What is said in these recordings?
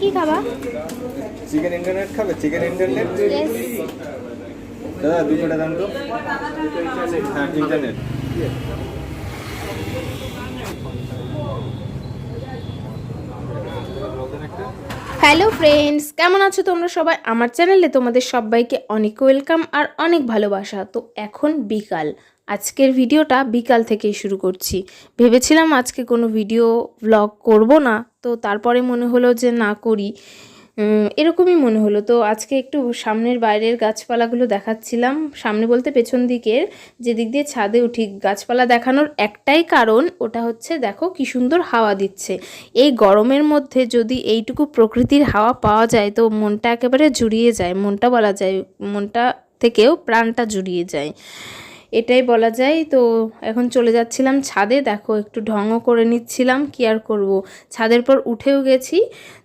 কি খাবা? Chicken internet খাবে? চিকেন ইন্টারনেট দাদা দাম তো। হ্যাঁ ইন্টারনেট হ্যালো ফ্রেন্ডস কেমন আছো তোমরা সবাই? আমার চ্যানেলে তোমাদের সবাইকে অনেক ওয়েলকাম আর অনেক ভালোবাসা। তো এখন বিকাল। আজকের ভিডিওটা বিকাল থেকেই শুরু করছি। ভেবেছিলাম আজকে কোনো ভিডিও ব্লগ করব না তো তারপরে মনে হলো যে না করি। এরকমই মনে হলো। তো আজকে একটু সামনের বাইরের গাছপালাগুলো দেখাচ্ছিলাম। সামনে বলতে পেছন দিকের যেদিক দিয়ে ছাদে উঠি গাছপালা দেখানোর একটাই কারণ ওটা হচ্ছে দেখো কি সুন্দর হাওয়া দিচ্ছে। এই গরমের মধ্যে যদি এইটুকু প্রকৃতির হাওয়া পাওয়া যায় তো মনটা একেবারে জুড়িয়ে যায়। মনটা বলা যায় মনটা থেকেও প্রাণটা জুড়িয়ে যায়। এটাই বলা যায়। তো এখন চলে যাচ্ছিলাম ছাদে। দেখো, একটু ঢঙও করে নিচ্ছিলাম। কি আর করব? ছাদের পর উঠেও গেছি।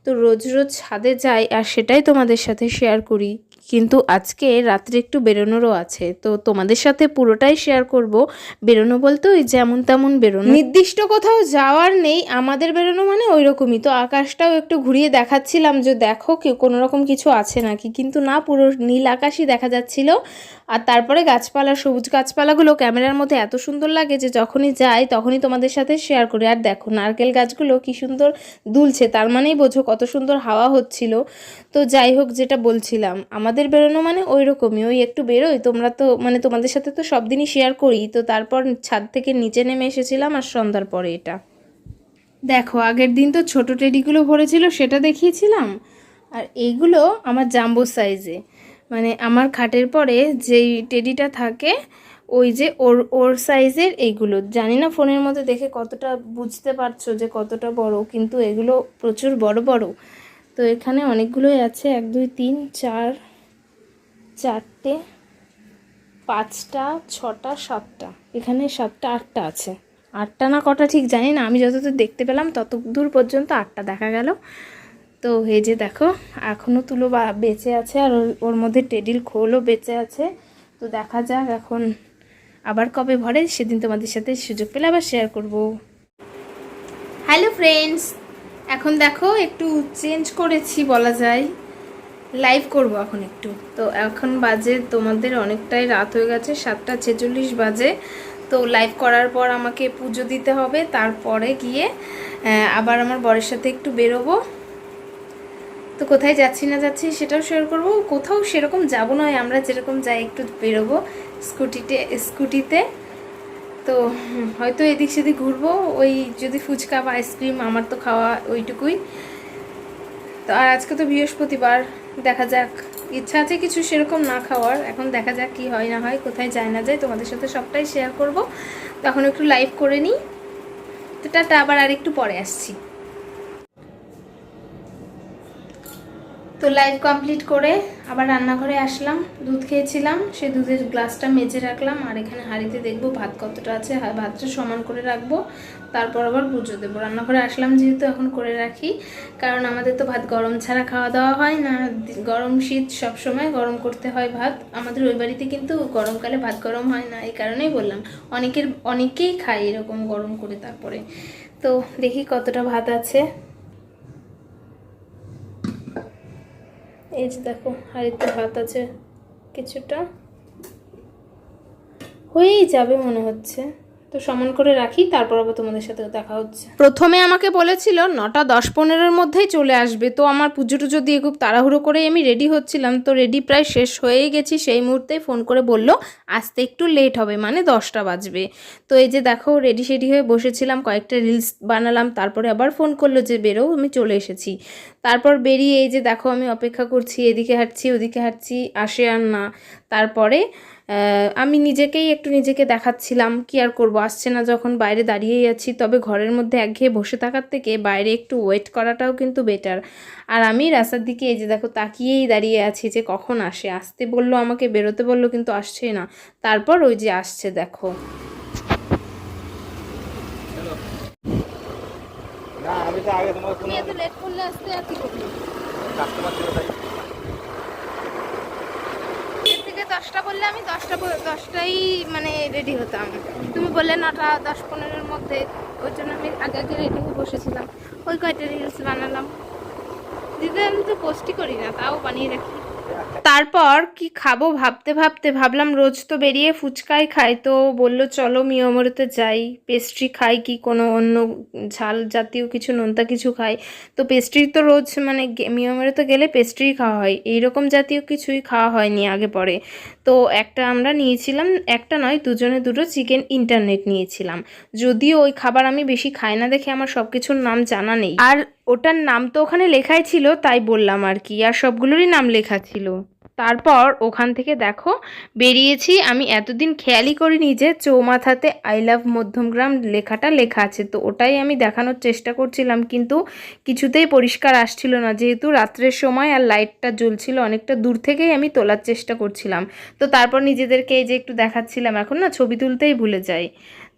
তো রোজ রোজ ছাদে যাই আর সেটাই তোমাদের সাথে শেয়ার করি। কিন্তু আজকে রাত্রে একটু বেরোনোরও আছে। তো তোমাদের সাথে পুরোটাই শেয়ার করব। বেরোনো বলতে ওই যেমন তেমন বেরোনো। নির্দিষ্ট কোথাও যাওয়ার নেই, আমাদের বেরোনো মানে ওই রকমই তো আকাশটাও একটু ঘুরিয়ে দেখাচ্ছিলাম যে দেখো কি কোনো রকম কিছু আছে নাকি। কিন্তু না, পুরো নীল আকাশই দেখা যাচ্ছিল। আর তারপরে গাছপালা, সবুজ গাছপালাগুলো ক্যামেরার মধ্যে এত সুন্দর লাগে যে যখনই যাই, তখনই তোমাদের সাথে শেয়ার করি। আর দেখো, নারকেল গাছগুলো কি সুন্দর দুলছে। তার মানেই বোঝো কত সুন্দর হাওয়া হচ্ছিল। তো যাই হোক, যেটা বলছিলাম, আমাদের বেরোনো মানে ওই রকমই ওই একটু বেরোই, তোমরা তো মানে তোমাদের সাথে তো সব দিনই শেয়ার করি, তো তারপর ছাদ থেকে নিচে নেমে এসেছিলাম আর সন্ধ্যার পরে এটা। দেখো, আগের দিন তো ছোট টেডিগুলো ভরেছিল, সেটা দেখিয়েছিলাম। আর এইগুলো আমার জাম্বো সাইজে মানে আমার খাটের পরে যেই টেডিটা থাকে, ওই যে ওর ওর সাইজের এইগুলো। জানি না ফোনের মধ্যে দেখে কতটা বুঝতে পারছ যে কতটা বড়, কিন্তু এগুলো প্রচুর বড় বড়। তো এখানে অনেকগুলোই আছে, এক, দুই, তিন, চার চারটে, পাঁচটা, ছটা, সাতটা। এখানে সাতটা, আটটা আছে। আটটা না কটা ঠিক জানি না। আমি যতদূর দেখতে পেলাম তত দূর পর্যন্ত আটটা দেখা গেল। তো এই যে দেখো এখনও তুলো বেঁচে আছে আর ওর- ওর মধ্যে টেডিল খোলও বেঁচে আছে। তো দেখা যাক এখন আবার কবে ভরে, সেদিন তোমাদের সাথে সুযোগ পেলে আবার শেয়ার করব। হ্যালো ফ্রেন্ডস এখন দেখো একটু চেঞ্জ করেছি বলা যায়। লাইভ করব এখন একটু। তো এখন বাজে তোমাদের অনেকটাই রাত হয়ে গেছে, সাতটা ছেচল্লিশ বাজে। তো লাইভ করার পর আমাকে পুজো দিতে হবে, তারপরে গিয়ে আবার আমার বরের সাথে একটু বেরোবো। তো কোথায় যাচ্ছি না যাচ্ছি সেটাও শেয়ার করব, কোথাও সেরকম যাব নয়, আমরা যেরকম যাই একটু বেরোবো স্কুটিতে স্কুটিতে। তো হয়তো এদিক সেদিক ঘুরবো, ওই যদি ফুচকা বা আইসক্রিম আমার তো খাওয়া ওইটুকুই। তো আর আজকে তো বৃহস্পতিবার দেখা যাক। ইচ্ছা আছে কিছু সেরকম না খাওয়ার। এখন দেখা যাক কি হয় না হয়, কোথায় যায় না যায়। তোমাদের সাথে সবটাই শেয়ার করব। তখন একটু লাইভ করে নিই। তো টাটা, আবার আরেকটু পরে আসছি। তো লাইভ কমপ্লিট করে আবার রান্নাঘরে আসলাম, দুধ খেয়েছিলাম সে দুধের গ্লাসটা মেজে রাখলাম, আর এখানে হাঁড়িতে দেখব ভাত কতটা আছে ভাতটা সমান করে রাখব, তারপর আবার পুজো দেবো। রান্নাঘরে আসলাম যেহেতু এখন করে রাখি, কারণ আমাদের তো ভাত গরম ছাড়া খাওয়া দাওয়া হয় না, গরম শীত সব সময় গরম করতে হয় ভাত, আমাদের ওই বাড়িতে কিন্তু গরমকালে ভাত গরম হয় না, এই কারণেই বললাম, অনেকের, অনেকেই খায় এরকম গরম করে তারপরে। তো দেখি কতটা ভাত আছে। এই যে দেখো হাড়িতে ভাত আছে কিছুটা। হয়েই যাবে মনে হচ্ছে। তো সমান করে রাখি, তারপর আবার তোমাদের সাথে দেখা হচ্ছে। প্রথমে আমাকে বলেছিল, নটা দশ পনেরোর মধ্যেই চলে আসবে, তো আমার পুজো টুজো দিয়ে খুব তাড়াহুড়ো করে আমি রেডি হচ্ছিলাম, তো রেডি প্রায় শেষ হয়েই গেছি, সেই মুহূর্তেই ফোন করে বলল, আসতে একটু লেট হবে মানে দশটা বাজবে। তো এই যে দেখো রেডি সেডি হয়ে বসেছিলাম, কয়েকটা রিলস বানালাম, তারপরে আবার ফোন করল যে, বেরো, আমি চলে এসেছি। তারপর বেরিয়ে এই যে দেখো, আমি অপেক্ষা করছি, এদিকে হাঁটছি, ওদিকে হাঁটছি, আসে আর না। তারপরে আমি নিজেকেই একটু নিজেকে দেখাচ্ছিলাম কি আর করব? আসছে না যখন বাইরে দাঁড়িয়েই আছি তবে ঘরের মধ্যে একঘেয়ে বসে থাকার থেকে বাইরে একটু ওয়েট করাটাও কিন্তু বেটার আর আমি রাস্তার দিকে এই যে দেখো তাকিয়েই দাঁড়িয়ে আছি যে কখন আসে। আসতে বলল আমাকে বেরোতে বলল কিন্তু আসছেই না। তারপর ওই যে আসছে দেখো। না আমি তো আগে তোমার লেট করলে আসতে আর কি করবি কাস্টমার ছিল তাই থেকে দশটা বললে আমি দশটা দশটাই মানে রেডি হতাম। তুমি বললে নটা দশ পনেরোর মধ্যে, ওই জন্য আমি আগে আগে রেডি হয়ে বসেছিলাম। ওই কয়টা রিলস বানালাম? দিদি, আমি তো পোস্টই করি না, তাও বানিয়ে রাখি। তারপর কি খাব ভাবতে ভাবতে ভাবলাম, রোজ তো বেরিয়ে ফুচকাই খাই। তো বলল, চলো মিয়মরতে যাই। পেস্ট্রি খাই কি কোনো অন্য ঝাল জাতীয় কিছু, নোনতা কিছু খাই? তো পেস্ট্রি তো রোজ মানে মিয়মরতে গেলে পেস্ট্রি খাওয়া হয়। এইরকম জাতীয় কিছুই খাওয়া হয়নি আগে পরে। তো একটা আমরা নিয়েছিলাম, একটা নয়, দুজনে দুটো চিকেন ইন্টারনেট নিয়েছিলাম। যদিও ওই খাবার আমি বেশি খাই না দেখে আমার সব কিছুর নাম জানা নেই। আর ওটার নাম তো ওখানে লেখাই ছিল, তাই বললাম আর কি, আর সবগুলোরই নাম লেখা ছিল। তারপর ওখান থেকে দেখো, বেরিয়েছি, আমি এতদিন খেয়ালই করিনি যে চৌমাথাতে আই লাভ মধ্যমগ্রাম লেখাটা লেখা আছে, তো ওটাই আমি দেখানোর চেষ্টা করছিলাম, কিন্তু কিছুতেই পরিষ্কার আসছিল না, যেহেতু রাত্রের সময় আর লাইটটা জ্বলছিল, অনেকটা দূর থেকেই আমি তোলার চেষ্টা করছিলাম। তো তারপর নিজেদেরকে এই যে একটু দেখাচ্ছিলাম, এখন না ছবি তুলতেই ভুলে যাই।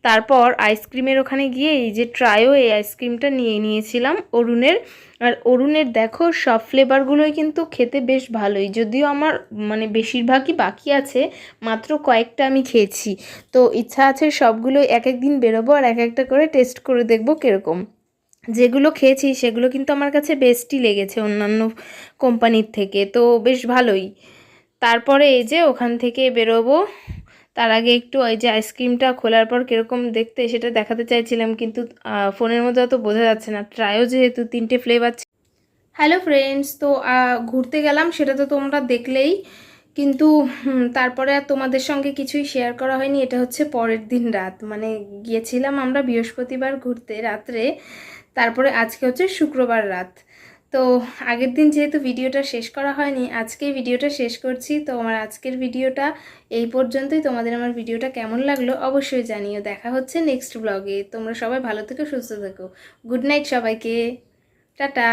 তারপর আইসক্রিমের ওখানে গিয়ে এই যে ট্রায়ও এই আইসক্রিমটা নিয়ে নিয়েছিলাম অরুণের। আর অরুণের দেখো, সব ফ্লেভারগুলোই কিন্তু খেতে বেশ ভালোই। যদিও আমার মানে বেশিরভাগই বাকি আছে, মাত্র কয়েকটা আমি খেয়েছি। তো ইচ্ছা আছে সবগুলোই এক এক দিন বেরোবো আর এক একটা করে টেস্ট করে দেখব কীরকম। যেগুলো খেয়েছি, সেগুলো কিন্তু আমার কাছে বেস্টই লেগেছে অন্যান্য কোম্পানির থেকে। তো বেশ ভালোই। তারপরে এই যে ওখান থেকে বেরোবো। তার আগে একটু ওই যে আইসক্রিমটা খোলার পর কীরকম দেখতে সেটা দেখাতে চাইছিলাম, কিন্তু ফোনের মধ্যে অত বোঝা যাচ্ছে না। ট্রায়ও যেহেতু তিনটে ফ্লেভার হ্যালো ফ্রেন্ডস তো ঘুরতে গেলাম, সেটা তো তোমরা দেখলেই। কিন্তু তারপরে আর তোমাদের সঙ্গে কিছুই শেয়ার করা হয়নি, এটা হচ্ছে পরের দিন রাত। মানে গিয়েছিলাম আমরা বৃহস্পতিবার ঘুরতে রাত্রে, তারপরে আজকে হচ্ছে শুক্রবার রাত। তো আগের দিন যেহেতু ভিডিওটা শেষ করা হয়নি, আজকে ভিডিওটা শেষ করছি। তো আমার আজকের ভিডিওটা এই পর্যন্তই। তোমাদের আমার ভিডিওটা কেমন লাগল অবশ্যই জানিও। দেখা হচ্ছে নেক্সট ব্লগে তোমরা সবাই ভালো থেকো, সুস্থ থেকো। গুড নাইট সবাইকে। টাটা।